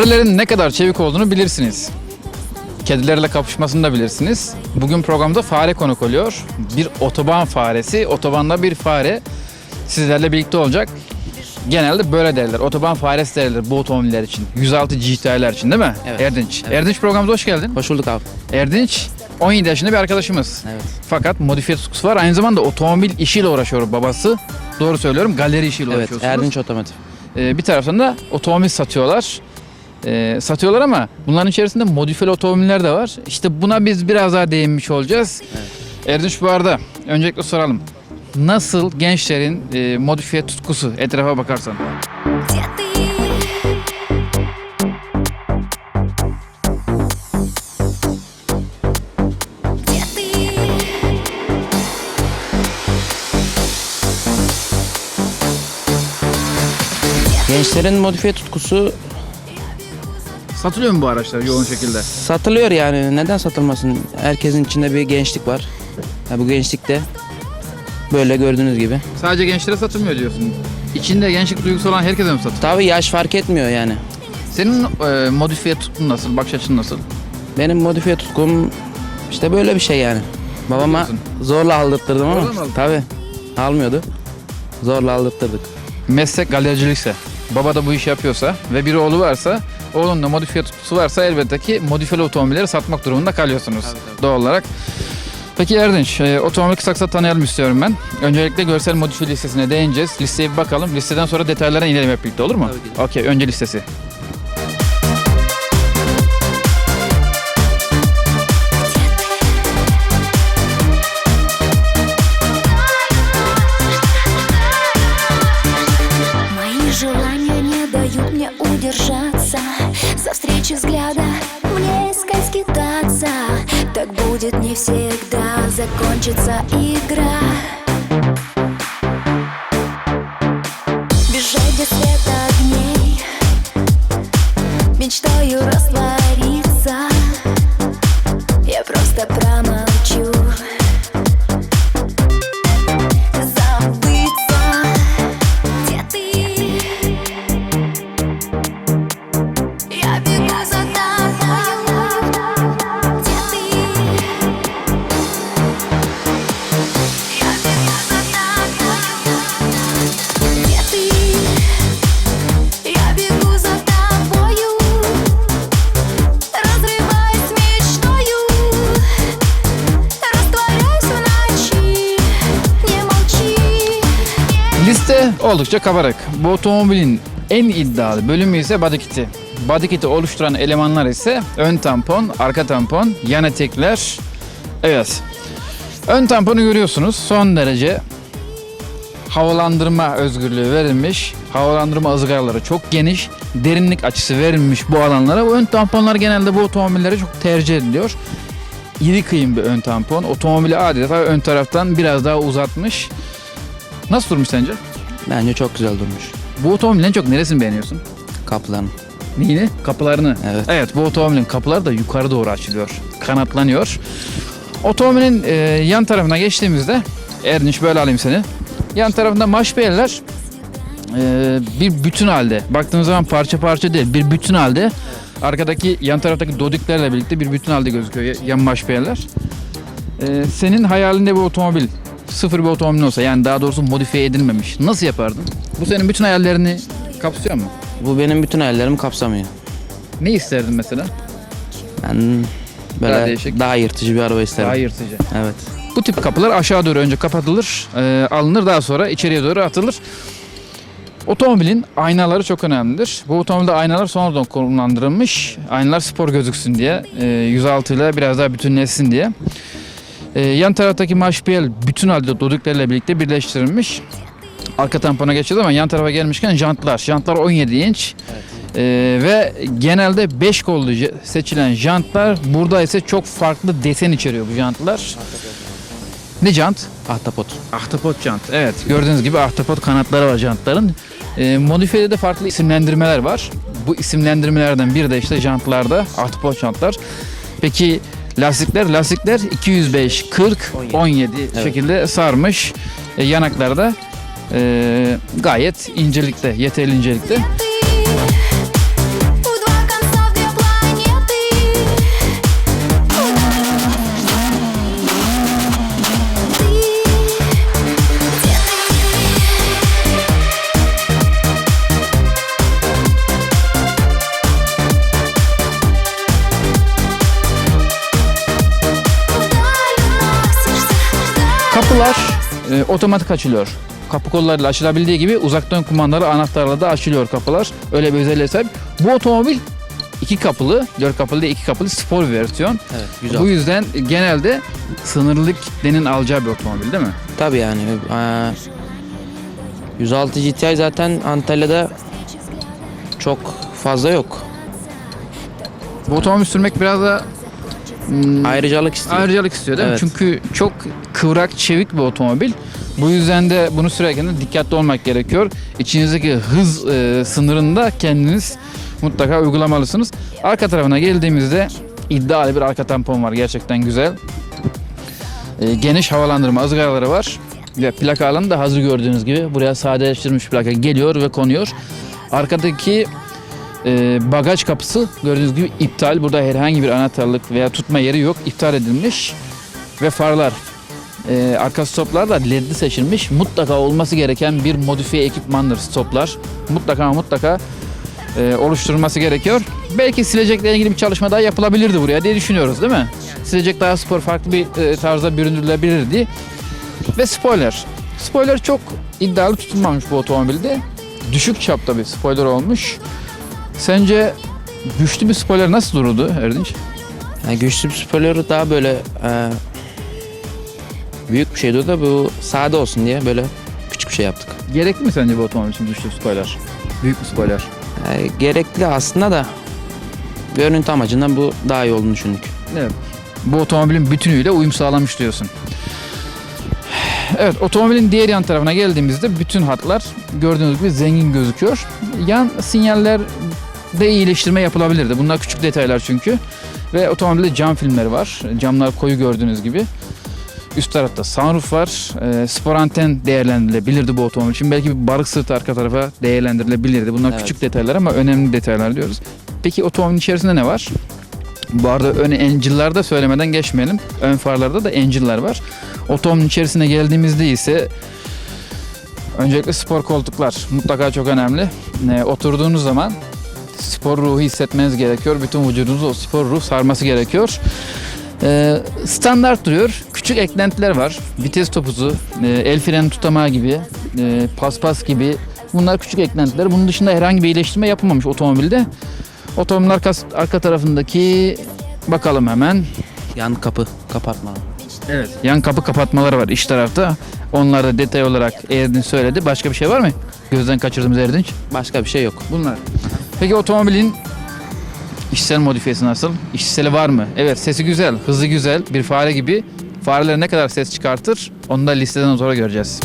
Farelerin ne kadar çevik olduğunu bilirsiniz. Kedilerle kapışmasını da bilirsiniz. Bugün programda fare konuk oluyor. Bir otoban faresi, otobanda bir fare sizlerle birlikte olacak. Genelde böyle derler. Otoban faresi derler bu otomobiller için. 106 GT'ler için değil mi? Evet. Erdinç. Evet. Erdinç programımıza hoş geldin. Hoş bulduk abi. Erdinç 17 yaşında bir arkadaşımız. Evet. Fakat modifiye tutkusu var. Aynı zamanda otomobil işiyle uğraşıyor babası. Doğru söylüyorum. Galeri işiyle Evet, uğraşıyorsunuz. Erdinç Otomotiv. Ee, bir taraftan da otomobil satıyorlar e, satıyorlar ama bunların içerisinde modifiyeli otomobiller de var. İşte buna biz biraz daha değinmiş olacağız. Evet. Erdinç bu arada öncelikle soralım. Nasıl gençlerin e, modifiye tutkusu etrafa bakarsan? Gençlerin modifiye tutkusu Satılıyor mu bu araçlar yoğun şekilde? satılıyor yani. Neden satılmasın? Herkesin içinde bir gençlik var. Ya bu gençlikte böyle gördüğünüz gibi. Sadece gençlere satılmıyor diyorsun. İçinde gençlik duygusu olan herkese mi satılıyor? Tabii yaş fark etmiyor yani. Senin e, modifiye tutkun nasıl? Bakış açın nasıl? Benim modifiye tutkum işte böyle bir şey yani. Babama Diyorsun. zorla aldırttırdım ama Zorla mı tabii almıyordu. Zorla aldırttırdık. meslek galericilikse, baba da bu işi yapıyorsa ve bir oğlu varsa, oğlunun da modifiye tutkusu varsa elbette ki modifiyeli otomobilleri satmak durumunda kalıyorsunuz doğal olarak. Peki Erdinç, e, otomobil kısa kısa tanıyalım istiyorum ben. Öncelikle görsel modifiye listesine değineceğiz. Listeye bir bakalım. Listeden sonra detaylara inelim hep birlikte olur mu? Tabii ki. Okey, önce listesi. хочется играть. Oldukça kabarık. Bu otomobilin en iddialı bölümü ise body kit'i. Body kit'i oluşturan elemanlar ise ön tampon, arka tampon, yan etekler. Evet. Ön tamponu görüyorsunuz. Son derece havalandırma özgürlüğü verilmiş. Havalandırma ızgaraları çok geniş. Derinlik açısı verilmiş bu alanlara. Bu ön tamponlar genelde bu otomobillere çok tercih ediliyor. İri kıyım bir ön tampon. Otomobili adeta ön taraftan biraz daha uzatmış. Nasıl durmuş sence? Bence çok güzel durmuş. Bu otomobilin en çok neresini beğeniyorsun? Kapıların. Neyini? Kapılarını. Evet. Evet bu otomobilin kapıları da yukarı doğru açılıyor. Kanatlanıyor. Otomobilin e, yan tarafına geçtiğimizde Erdinç böyle alayım seni. Yan tarafında maşbeyeler e, bir bütün halde. Baktığınız zaman parça parça değil bir bütün halde. Arkadaki yan taraftaki dodiklerle birlikte bir bütün halde gözüküyor ya- yan maşbeyeler. E, senin hayalinde bu otomobil sıfır bir otomobil olsa yani daha doğrusu modifiye edilmemiş. Nasıl yapardın? Bu senin bütün hayallerini kapsıyor mu? Bu benim bütün hayallerimi kapsamıyor. Ne isterdin mesela? Ben böyle Daha daha, değişik. yırtıcı bir araba isterim. Daha yırtıcı. Evet. Bu tip kapılar aşağı doğru önce kapatılır, e, alınır daha sonra içeriye doğru atılır. Otomobilin aynaları çok önemlidir. Bu otomobilde aynalar sonradan konumlandırılmış. Aynalar spor gözüksün diye, e, 106 ile biraz daha bütünleşsin diye. E, yan taraftaki maşpiyel bütün halde doduklarıyla birlikte birleştirilmiş. Arka tampona geçeceğiz ama yan tarafa gelmişken jantlar. Jantlar 17 inç. E, ve genelde 5 kollu seçilen jantlar burada ise çok farklı desen içeriyor bu jantlar. Ne jant? Ahtapot. Ahtapot jant. Evet gördüğünüz gibi ahtapot kanatları var jantların. E, modifiyede de farklı isimlendirmeler var. Bu isimlendirmelerden biri de işte jantlarda ahtapot jantlar. Peki lastikler? Lastikler 205, 40, 17, Evet. şekilde sarmış. E, yanaklarda e, gayet incelikte, yeterli incelikte. E, otomatik açılıyor. Kapı kollarıyla açılabildiği gibi uzaktan kumandalı anahtarla da açılıyor kapılar. Öyle bir özelliğe sahip. Bu otomobil iki kapılı, dört kapılı değil iki kapılı spor bir versiyon. Evet güzel. Bu yüzden genelde sınırlı kitlenin alacağı bir otomobil değil mi? Tabii yani. eee, 106 GTI zaten Antalya'da çok fazla yok. Bu otomobil sürmek biraz da hmm, Ayrıcalık istiyor. ayrıcalık istiyor değil Evet. mi? Çünkü çok kıvrak, çevik bir otomobil. Bu yüzden de bunu sürerken de dikkatli olmak gerekiyor. İçinizdeki hız e, sınırında kendiniz mutlaka uygulamalısınız. Arka tarafına geldiğimizde iddialı bir arka tampon var. Gerçekten güzel. E, geniş havalandırma ızgaraları var. Ve plaka alanı da hazır gördüğünüz gibi buraya sadeleştirilmiş plaka geliyor ve konuyor. Arkadaki e, bagaj kapısı gördüğünüz gibi iptal. Burada herhangi bir anahtarlık veya tutma yeri yok. İptal edilmiş. Ve farlar. E, arka stoplar da ledli seçilmiş. Mutlaka olması gereken bir modifiye ekipmandır stoplar. Mutlaka mutlaka e, oluşturulması gerekiyor. Belki silecekle ilgili bir çalışma daha yapılabilirdi buraya diye düşünüyoruz değil mi? Silecek daha spor farklı bir e, tarzda büründürülebilirdi. Ve spoiler. Spoiler çok iddialı tutulmamış bu otomobilde. Düşük çapta bir spoiler olmuş. Sence güçlü bir spoiler nasıl dururdu Erdinç? Yani güçlü bir spoiler'ı daha böyle eee, büyük bir şeydi o da bu sade olsun diye böyle küçük bir şey yaptık. Gerekli mi sence bu otomobil için güçlü spoiler? Büyük bir spoiler. Yani gerekli aslında da görüntü amacından bu daha iyi olduğunu düşündük. Evet. Bu otomobilin bütünüyle uyum sağlamış diyorsun. Evet, otomobilin diğer yan tarafına geldiğimizde bütün hatlar gördüğünüz gibi zengin gözüküyor. Yan sinyaller de iyileştirme yapılabilirdi. Bunlar küçük detaylar çünkü. Ve otomobilde cam filmleri var. Camlar koyu gördüğünüz gibi. Üst tarafta sunroof var. Ee, spor anten değerlendirilebilirdi bu otomobil için. Belki bir barık sırtı arka tarafa değerlendirilebilirdi. Bunlar Evet. küçük detaylar ama önemli detaylar diyoruz. Peki otomobilin içerisinde ne var? Bu arada ön Angel'larda söylemeden geçmeyelim. Ön farlarda da Angel'lar var. Otomobilin içerisine geldiğimizde ise öncelikle spor koltuklar mutlaka çok önemli. Ee, oturduğunuz zaman spor ruhu hissetmeniz gerekiyor. Bütün vücudunuzu o spor ruh sarması gerekiyor. Ee, standart duruyor. Küçük eklentiler var. Vites topuzu, e, el freni tutamağı gibi, e, paspas gibi. Bunlar küçük eklentiler. Bunun dışında herhangi bir iyileştirme yapılmamış otomobilde. Otomobilin arka, arka tarafındaki bakalım hemen. Yan kapı kapatma. Evet. Yan kapı kapatmaları var iç tarafta. Onları da detay olarak Erdinç söyledi. Başka bir şey var mı? Gözden kaçırdığımız Erdinç. Başka bir şey yok. Bunlar. Peki otomobilin işsel modifiyesi nasıl? İşseli var mı? Evet sesi güzel, hızı güzel. Bir fare gibi. Fareler ne kadar ses çıkartır? Onu da listeden sonra göreceğiz.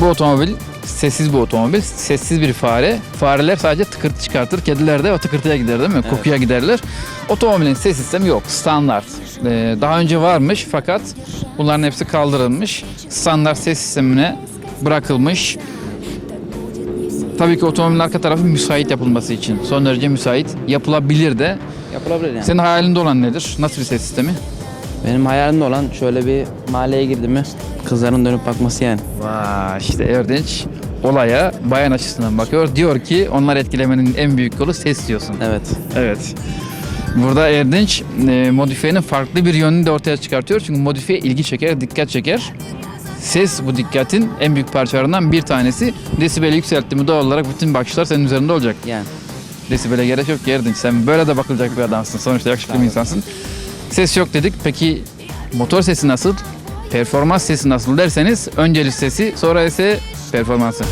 Bu otomobil sessiz bir otomobil. Sessiz bir fare. Fareler sadece tıkırtı çıkartır. Kediler de o tıkırtıya gider değil mi? Evet. Kokuya giderler. Otomobilin ses sistemi yok. Standart. Ee, daha önce varmış fakat bunların hepsi kaldırılmış. Standart ses sistemine bırakılmış. Tabii ki otomobilin arka tarafı müsait yapılması için. Son derece müsait. Yapılabilir de. Yapılabilir yani. Senin hayalinde olan nedir? Nasıl bir ses sistemi? Benim hayalimde olan şöyle bir mahalleye girdi mi kızların dönüp bakması yani. Vay işte Erdinç olaya bayan açısından bakıyor. Diyor ki onlar etkilemenin en büyük yolu ses diyorsun. Evet. Evet. Burada Erdinç e, modifiyenin farklı bir yönünü de ortaya çıkartıyor. Çünkü modifiye ilgi çeker, dikkat çeker. ses bu dikkatin en büyük parçalarından bir tanesi. Desibeli yükseltti mi doğal olarak bütün bakışlar senin üzerinde olacak. Yani Desibele gerek yok Erdinç. Sen böyle de bakılacak bir adamsın. Sonuçta yakışıklı bir insansın. Ses yok dedik. Peki motor sesi nasıl? Performans sesi nasıl derseniz önce sesi sonra ise performansı.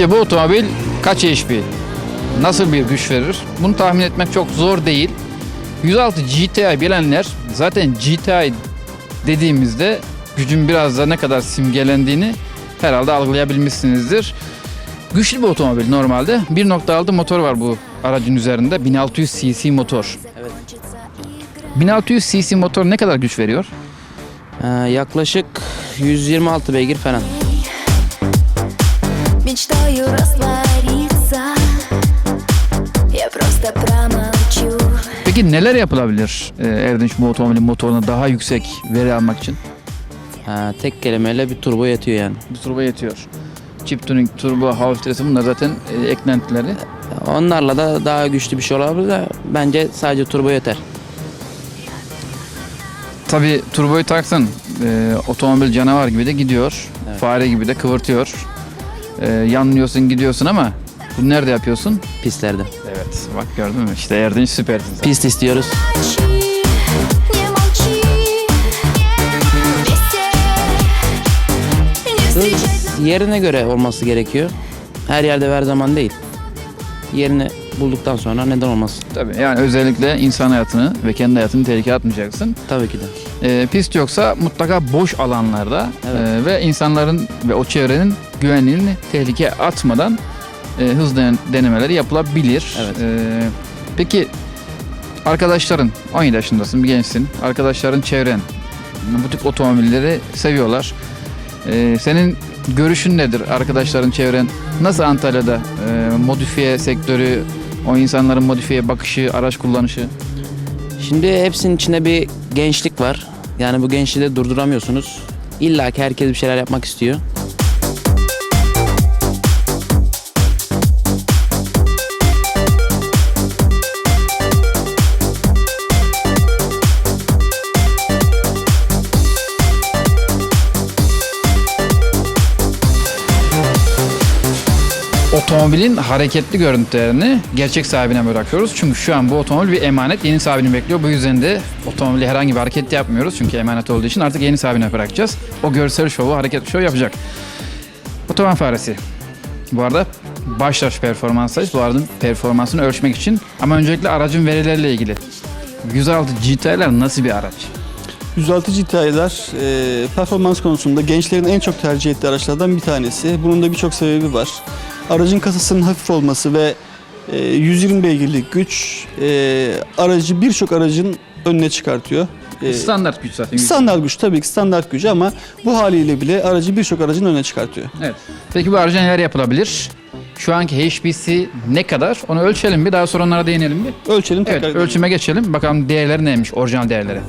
Sizce bu otomobil kaç HP? Nasıl bir güç verir? Bunu tahmin etmek çok zor değil. 106 GTI bilenler zaten GTI dediğimizde gücün biraz da ne kadar simgelendiğini herhalde algılayabilmişsinizdir. Güçlü bir otomobil normalde. 1.6 motor var bu aracın üzerinde. 1600 cc motor. Evet. 1600 cc motor ne kadar güç veriyor? Ee, yaklaşık 126 beygir falan Мечтаю раствориться Я просто промолчу Peki neler yapılabilir e, Erdinç bu otomobilin motoruna daha yüksek veri almak için? Ha, tek kelimeyle bir turbo yetiyor yani. Bir turbo yetiyor. Chip tuning, turbo, hava filtresi bunlar zaten e, eklentileri. Onlarla da daha güçlü bir şey olabilir de bence sadece turbo yeter. Tabi turboyu taksın e, otomobil canavar gibi de gidiyor. Evet. Fare gibi de kıvırtıyor. Ee, yanlıyorsun gidiyorsun ama bunu nerede yapıyorsun? Pistlerde. Evet bak gördün mü işte Erdinç süpersin sen. Pist istiyoruz. Yerine göre olması gerekiyor. Her yerde ve her zaman değil. Yerini bulduktan sonra neden olmasın? Tabii yani özellikle insan hayatını ve kendi hayatını tehlikeye atmayacaksın. Tabii ki de. Ee, pist yoksa mutlaka boş alanlarda Evet. ee, ve insanların ve o çevrenin güvenliğini tehlikeye atmadan e, hız den- denemeleri yapılabilir. Evet. E, peki arkadaşların 17 yaşındasın bir gençsin. Arkadaşların çevren bu tip otomobilleri seviyorlar. E, senin görüşün nedir arkadaşların çevren? Nasıl Antalya'da e, modifiye sektörü, o insanların modifiye bakışı, araç kullanışı? Şimdi hepsinin içinde bir gençlik var. Yani bu gençliği de durduramıyorsunuz. İlla ki herkes bir şeyler yapmak istiyor. Otomobilin hareketli görüntülerini gerçek sahibine bırakıyoruz. Çünkü şu an bu otomobil bir emanet. Yeni sahibini bekliyor. Bu yüzden de otomobili herhangi bir hareket yapmıyoruz. Çünkü emanet olduğu için artık yeni sahibine bırakacağız. O görsel şovu, hareket şovu yapacak. Otoban faresi. Bu arada başlaş performanstayız. Bu aracın performansını ölçmek için. Ama öncelikle aracın verileriyle ilgili. 106 GT'ler nasıl bir araç? 106 GTI'ler e, performans konusunda gençlerin en çok tercih ettiği araçlardan bir tanesi. Bunun da birçok sebebi var. Aracın kasasının hafif olması ve e, 120 beygirlik güç e, aracı birçok aracın önüne çıkartıyor. E, Standart güç zaten. standart güç tabii ki standart gücü ama bu haliyle bile aracı birçok aracın önüne çıkartıyor. Evet. Peki bu araca neler yapılabilir? Şu anki HP'si ne kadar? Onu ölçelim bir daha sonra onlara değinelim bir. Ölçelim tekrar. Evet, edelim. ölçüme geçelim. Bakalım değerleri neymiş, orijinal değerleri.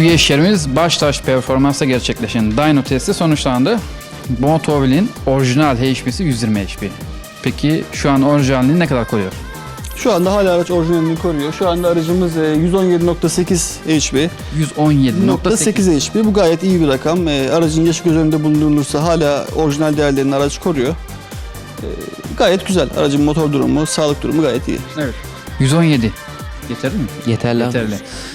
Üye işlerimiz Baştaş Performans'ta gerçekleşen dyno testi sonuçlandı. Bu otomobilin orijinal HP'si 120 HP. Peki şu an orijinalini ne kadar koyuyor? Şu anda hala araç orijinalini koruyor. Şu anda aracımız e, 117.8 HP. 117.8. 8 HP bu gayet iyi bir rakam. Ee, aracın yaşı göz önünde bulundurulursa hala orijinal değerlerini araç koruyor. Ee, gayet güzel. Aracın motor durumu, sağlık durumu gayet iyi. Evet. 117. Yeterli mi? Yeterli. Yeterli.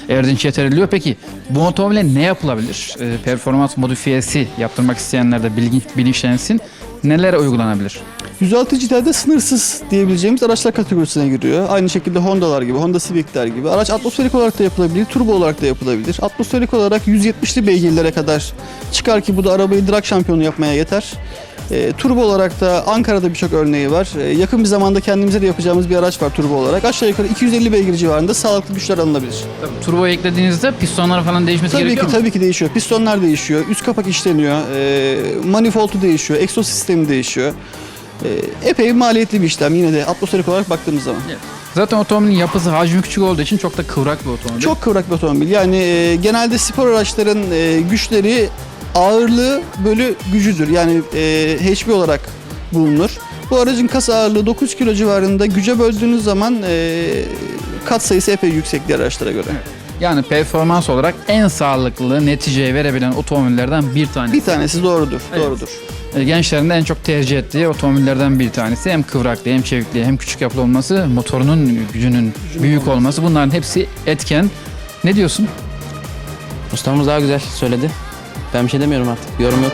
Erdinç yeterli diyor. Peki bu otomobile ne yapılabilir? Ee, performans modifiyesi yaptırmak isteyenler de bilgi, bilinçlensin. Neler uygulanabilir? 106 GT'de sınırsız diyebileceğimiz araçlar kategorisine giriyor. Aynı şekilde Honda'lar gibi, Honda Civic'ler gibi. Araç atmosferik olarak da yapılabilir, turbo olarak da yapılabilir. Atmosferik olarak 170'li beygirlere kadar çıkar ki bu da arabayı drag şampiyonu yapmaya yeter. E, turbo olarak da Ankara'da birçok örneği var. E, yakın bir zamanda kendimize de yapacağımız bir araç var turbo olarak. Aşağı yukarı 250 beygir civarında sağlıklı güçler alınabilir. Turbo eklediğinizde pistonlar falan değişmesi Tabii gerekiyor ki mu? tabii ki değişiyor. Pistonlar değişiyor, üst kapak işleniyor, e, manifoldu değişiyor, egzoz sistemi değişiyor. E, epey maliyetli bir işlem yine de atmosferik olarak baktığımız zaman. Zaten otomobilin yapısı hacmi küçük olduğu için çok da kıvrak bir otomobil. Çok kıvrak bir otomobil. Yani e, genelde spor araçların e, güçleri ağırlığı bölü gücüdür. Yani e, HP olarak bulunur. Bu aracın kas ağırlığı 9 kilo civarında güce böldüğünüz zaman e, kat sayısı epey yüksek diğer araçlara göre. Yani performans olarak en sağlıklı neticeyi verebilen otomobillerden bir tanesi. Bir tanesi doğrudur. Evet. Doğrudur. E, Gençlerin de en çok tercih ettiği otomobillerden bir tanesi. Hem kıvraklığı hem çevikliği hem küçük yapılı olması, motorunun gücünün büyük olması bunların hepsi etken. Ne diyorsun? Ustamız daha güzel söyledi. Ben bir şey demiyorum artık. Yorum yok.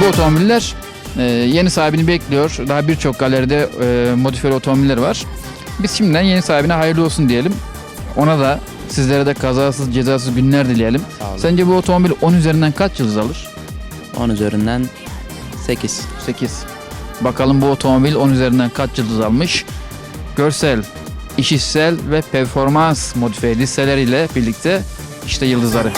Bu otomobiller e, yeni sahibini bekliyor. Daha birçok galeride e, modifiyeli otomobiller var. Biz şimdiden yeni sahibine hayırlı olsun diyelim. Ona da sizlere de kazasız cezasız günler dileyelim. Sağ olun. Sence bu otomobil 10 üzerinden kaç yıldız alır? 10 üzerinden 8. 8. Bakalım bu otomobil 10 üzerinden kaç yıldız almış? Görsel, işitsel ve performans modifiye listeleriyle birlikte işte yıldızları.